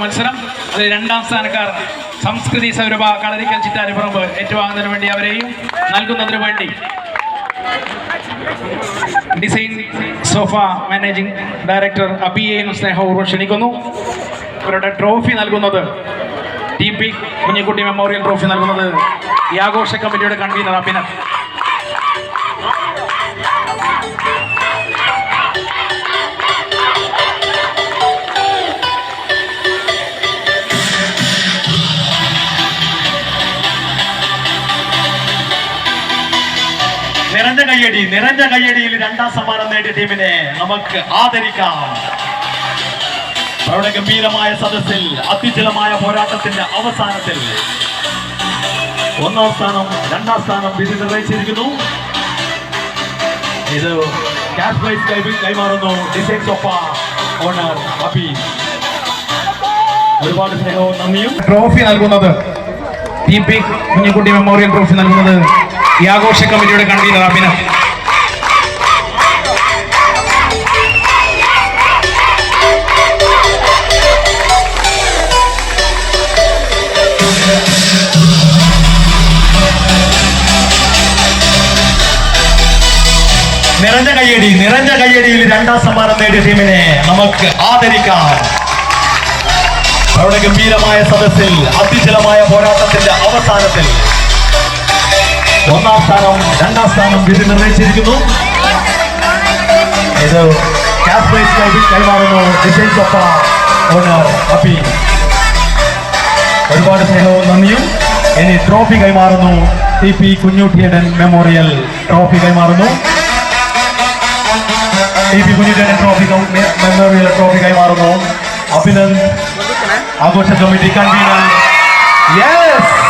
മത്സരം. അത് രണ്ടാം സ്ഥാനക്കാർ സംസ്കൃതി സൗരഭ കളരിക്കൽ ചിറ്റാരിപ്പുറമ്പ് ഏറ്റുവാങ്ങുന്നതിന് വേണ്ടി അവരെയും നൽകുന്നതിന് വേണ്ടി. ഡിസൈൻ സോഫ മാനേജിംഗ് ഡയറക്ടർ അബിയെയും സ്നേഹപൂർവം ക്ഷണിക്കുന്നു. ഇവരുടെ ട്രോഫി നൽകുന്നത് T P Kunhikutty memorial trophy നൽകുന്നത് ഈ ആഘോഷ കമ്മിറ്റിയുടെ കൺവീനർ അഭിനന്ദ് നിറഞ്ഞ കയ്യടി നിറഞ്ഞ കയ്യടിയിൽ രണ്ടാം സമ്മാനം നേടിയ ടീമിനെ നമുക്ക് ആദരിക്കാം. അവരുടെ ഗംഭീരമായ സദസ്സിൽ അത്യുജ്ജലമായ പോരാട്ടത്തിന്റെ അവസാനത്തിൽ. ഒന്നാം സ്ഥാനം രണ്ടാം സ്ഥാനം വിധി നിർവഹിച്ചിരിക്കുന്നു. ഇത് ക്യാഷ് പ്രൈസ് കൈമാറുന്നു. ഓണർ അബി. ഒരുപാട് സ്നേഹവും നന്ദിയും. ട്രോഫി നൽകുന്നത്. T P Kunhikutty memorial trophy നൽകുന്നത് ഈ ആഘോഷ കമ്മിറ്റിയുടെ കൺവീനർ അഭിനന്ദ് നിറഞ്ഞ കയ്യടി നിറഞ്ഞ കയ്യടിയിൽ രണ്ടാം സമ്മാനം നേടിയ ടീമിനെ നമുക്ക് ആദരിക്കാം. അവരുടെ ഗംഭീരമായ സദസ്സിൽ അതിജലമായ പോരാട്ടത്തിന്റെ അവസാനത്തിൽ ഒന്നാം സ്ഥാനം രണ്ടാം സ്ഥാനം വിധി നിർണയിച്ചിരിക്കുന്നു. ഇത് കൈമാറുന്നു ഒരുപാട് സ്നേഹവും നന്ദിയും. ഇനി ട്രോഫി കൈമാറുന്നു. ടി പി കുഞ്ഞുട്ടിയടൻ മെമ്മോറിയൽ ട്രോഫി കൈമാറുന്നു. ടി പി കുഞ്ഞുട്ടിയടൻ ട്രോഫി മെമ്മോറിയൽ ട്രോഫി കൈമാറുന്നു. അഭിനന്ദ് ആഘോഷ കമ്മിറ്റി കൺവീനർ. യെസ്